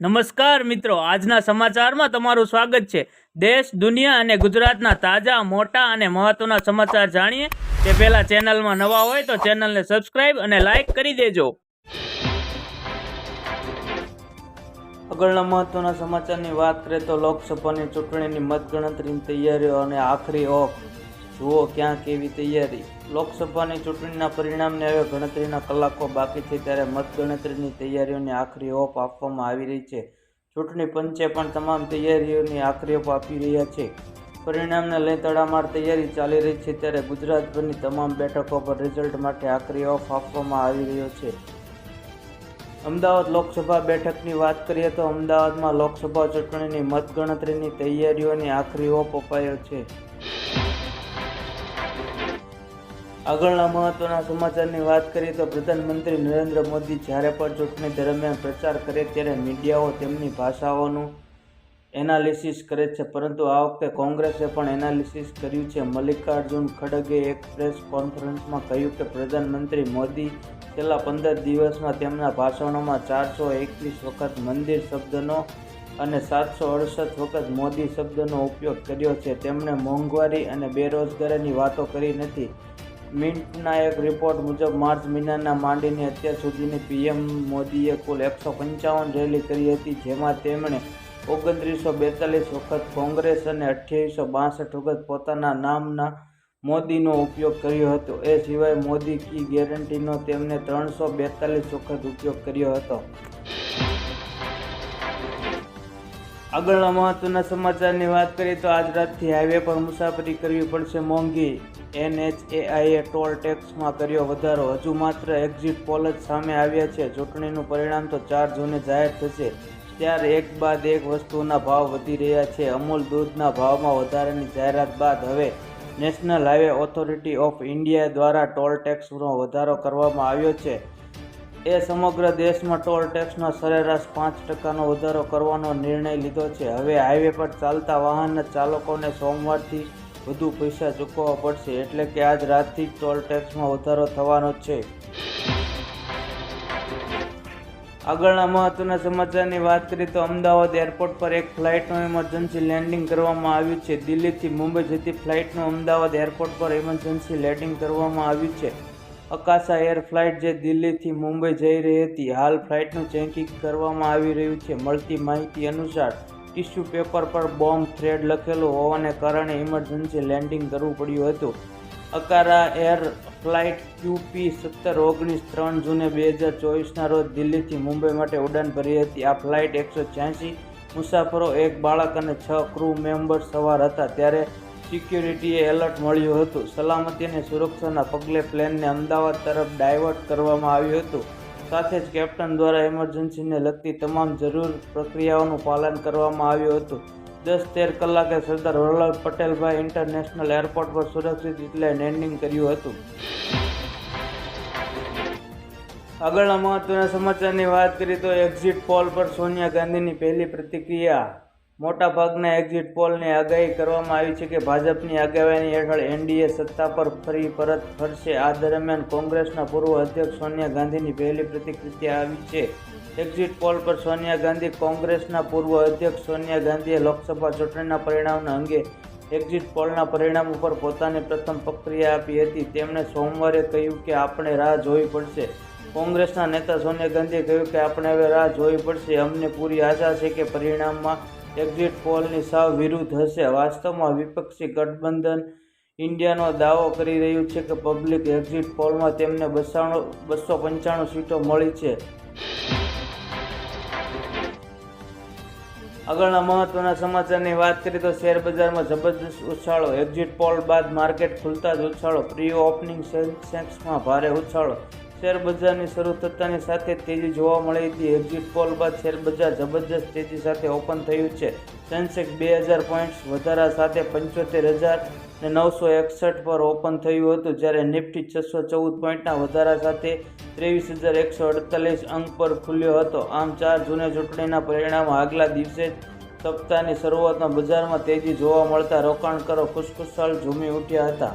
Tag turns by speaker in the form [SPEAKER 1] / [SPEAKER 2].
[SPEAKER 1] નમસ્કાર મિત્રો, આજના સમાચારમાં તમારું સ્વાગત છે. દેશ, દુનિયા અને ગુજરાતના તાજા, મોટા અને મહત્વના સમાચાર જાણીએ. તે પહેલા ચેનલમાં નવા હોય તો ચેનલને સબસ્ક્રાઇબ અને લાઇક કરી દેજો. આગળના મહત્વના સમાચારની વાત કરીએ તો લોકસભાની ચૂંટણીની મતગણતરીની તૈયારીઓ અને આખરી ઓફ જુઓ ક્યાં કેવી તૈયારી. લોકસભાની ચૂંટણીના પરિણામને હવે ગણતરીના કલાકો બાકી છે ત્યારે મતગણતરીની તૈયારીઓની આખરી ઓપ આપવામાં આવી રહી છે. ચૂંટણી પંચે પણ તમામ તૈયારીઓની આખરી ઓપ આપી રહ્યા છે. પરિણામને લઈ તડામાર તૈયારી ચાલી રહી છે ત્યારે ગુજરાતભરની તમામ બેઠકો પર રિઝલ્ટ માટે આખરી ઓફ આપવામાં આવી રહ્યો છે. અમદાવાદ લોકસભા બેઠકની વાત કરીએ તો અમદાવાદમાં લોકસભા ચૂંટણીની મતગણતરીની તૈયારીઓની આખરી ઓપ અપાયો છે. આગળના મહત્વના સમાચારની વાત કરીએ તો પ્રધાનમંત્રી નરેન્દ્ર મોદી જ્યારે પણ ચૂંટણી દરમિયાન પ્રચાર કરે ત્યારે મીડિયાઓ તેમની ભાષાઓનું એનાલિસિસ કરે છે. પરંતુ આ વખતે કોંગ્રેસે પણ એનાલિસિસ કર્યું છે. મલ્લિકાર્જુન ખડગે એક પ્રેસ કોન્ફરન્સમાં કહ્યું કે પ્રધાનમંત્રી મોદી છેલ્લા પંદર દિવસમાં તેમના ભાષણોમાં ચારસો એકવીસ વખત મંદિર શબ્દનો અને સાતસો અડસઠ વખત મોદી શબ્દનો ઉપયોગ કર્યો છે. તેમણે મોંઘવારી અને બેરોજગારીની વાતો કરી નથી. મિન્ટના એક રિપોર્ટ મુજબ માર્ચ મહિનાના માંડીને અત્યાર સુધીની પીએમ મોદીએ કુલ એકસો પંચાવન રેલી કરી હતી, જેમાં તેમણે ઓગણત્રીસો બેતાલીસ વખત કોંગ્રેસ અને અઠ્યાવીસો બાસઠ વખત પોતાના નામના મોદીનો ઉપયોગ કર્યો હતો. એ સિવાય મોદી કી ગેરંટીનો તેમને ત્રણસો બેતાલીસ વખત ઉપયોગ કર્યો હતો. આગળના મહત્વના સમાચારની વાત કરીએ તો આજ રાતથી હાઈવે પર મુસાફરી કરવી પડશે મોંઘી. એનએચએઆઈએ ટોલ ટેક્સમાં કર્યો વધારો. હજુ માત્ર એક્ઝિટ પોલ જ સામે આવ્યા છે. ચૂંટણીનું પરિણામ તો ચાર જૂને જાહેર થશે. ત્યારે એક બાદ એક વસ્તુના ભાવ વધી રહ્યા છે. અમૂલ દૂધના ભાવમાં વધારાની જાહેરાત બાદ હવે national highway authority of India દ્વારા ટોલ ટેક્સનો વધારો કરવામાં આવ્યો છે. એ સમગ્ર દેશમાં ટોલ ટેક્સનો સરેરાશ પાંચ ટકાનો વધારો કરવાનો નિર્ણય લીધો છે. હવે હાઈવે પર ચાલતા વાહનના ચાલકોને સોમવારથી વધુ પૈસા ચૂકવવા પડશે, એટલે કે આજ રાતથી ટોલ ટેક્સમાં વધારો થવાનો છે. આગળના મહત્વના સમાચારની વાત કરીએ તો અમદાવાદ એરપોર્ટ પર એક ફ્લાઇટનું ઇમરજન્સી લેન્ડિંગ કરવામાં આવ્યું છે. દિલ્હીથી મુંબઈ જતી ફ્લાઇટનું અમદાવાદ એરપોર્ટ પર ઇમરજન્સી લેન્ડિંગ કરવામાં આવ્યું છે. અકાશા એર ફ્લાઇટ જે દિલ્હીથી મુંબઈ જઈ રહી હતી, હાલ ફ્લાઇટનું ચેકિંગ કરવામાં આવી રહ્યું છે. મળતી માહિતી અનુસાર, ટિશ્યુ પેપર પર બોમ્બ થ્રેડ લખેલું હોવાને કારણે ઇમરજન્સી લેન્ડિંગ કરવું પડ્યું હતું. અકારા એર ફ્લાઇટ ક્યુપી સત્તર ઓગણીસ ત્રણ જૂને બે હજાર ચોવીસના રોજ દિલ્હીથી મુંબઈ માટે ઉડાન ભરી હતી. આ ફ્લાઇટ એકસો છ્યાસી મુસાફરો, એક બાળક અને છ ક્રૂ મેમ્બર સવાર હતા. ત્યારે સિક્યુરિટીએ એલર્ટ મળ્યું હતું. સલામતી અને સુરક્ષાના પગલે પ્લેનને અમદાવાદ તરફ ડાયવર્ટ કરવામાં આવ્યું હતું. સાથે જ કેપ્ટન દ્વારા ઇમરજન્સીને લગતી તમામ જરૂર પ્રક્રિયાઓનું પાલન કરવામાં આવ્યું હતું. દસ તેર કલાકે સરદાર વલ્લભ પટેલભાઈ ઇન્ટરનેશનલ એરપોર્ટ પર સુરક્ષિત રીતે લેન્ડિંગ કર્યું હતું. આગળના મહત્વના સમાચારની વાત કરીએ તો એક્ઝિટ પોલ પર સોનિયા ગાંધીની પહેલી પ્રતિક્રિયા. મોટાભાગના એક્ઝિટ પોલની આગાહી કરવામાં આવી છે કે ભાજપની આગેવાની હેઠળ એનડીએ સત્તા પર ફરી પરત ફરશે. આ દરમિયાન કોંગ્રેસના પૂર્વ અધ્યક્ષ સોનિયા ગાંધીની પહેલી પ્રતિક્રિયા આવી છે. એક્ઝિટ પોલ પર સોનિયા ગાંધી, કોંગ્રેસના પૂર્વ અધ્યક્ષ સોનિયા ગાંધીએ લોકસભા ચૂંટણીના પરિણામના અંગે એક્ઝિટ પોલના પરિણામ ઉપર પોતાની પ્રથમ પ્રક્રિયા આપી હતી. તેમણે સોમવારે કહ્યું કે આપણે રાહ જોવી પડશે. કોંગ્રેસના નેતા સોનિયા ગાંધીએ કહ્યું કે આપણે હવે રાહ જોવી પડશે. અમને પૂરી આશા છે કે પરિણામમાં એક્ઝિટ પોલની સાવ વિરુદ્ધ હશે. વાસ્તવમાં વિપક્ષી ગઠબંધન ઇન્ડિયાનો દાવો કરી રહ્યું છે કે પબ્લિક એક્ઝિટ પોલમાં તેમને બસાણું, બસો પંચાણું સીટો મળી છે. આગળના મહત્વના સમાચારની વાત કરીએ તો શેર બજારમાં જબરદસ્ત ઉછાળો. એક્ઝિટ પોલ બાદ માર્કેટ ખુલતા જ ઉછાળો. પ્રી ઓપનિંગ સેન્સેક્સમાં ભારે ઉછાળો. શેર બજારની શરૂ થતાની સાથે તેજી જોવા મળી હતી. એક્ઝિટ પોલ બાદ શેરબજાર જબરજસ્ત તેજી સાથે ઓપન થયું છે. સેન્સેક્સ બે હજાર પોઈન્ટ્સ વધારા સાથે પંચોતેર હજાર ને નવસો એકસઠ પર ઓપન થયું હતું, જ્યારે નિફ્ટી છસો ચૌદ પોઈન્ટના વધારા સાથે ત્રેવીસ હજાર એકસો અડતાલીસ અંક પર ખુલ્યો હતો. આમ ચાર જૂને ચૂંટણીના પરિણામ આગલા દિવસે જ સપ્તાહની શરૂઆતમાં બજારમાં તેજી જોવા મળતા રોકાણકારો ખુશખુશાલ ઝૂમી ઉઠ્યા હતા.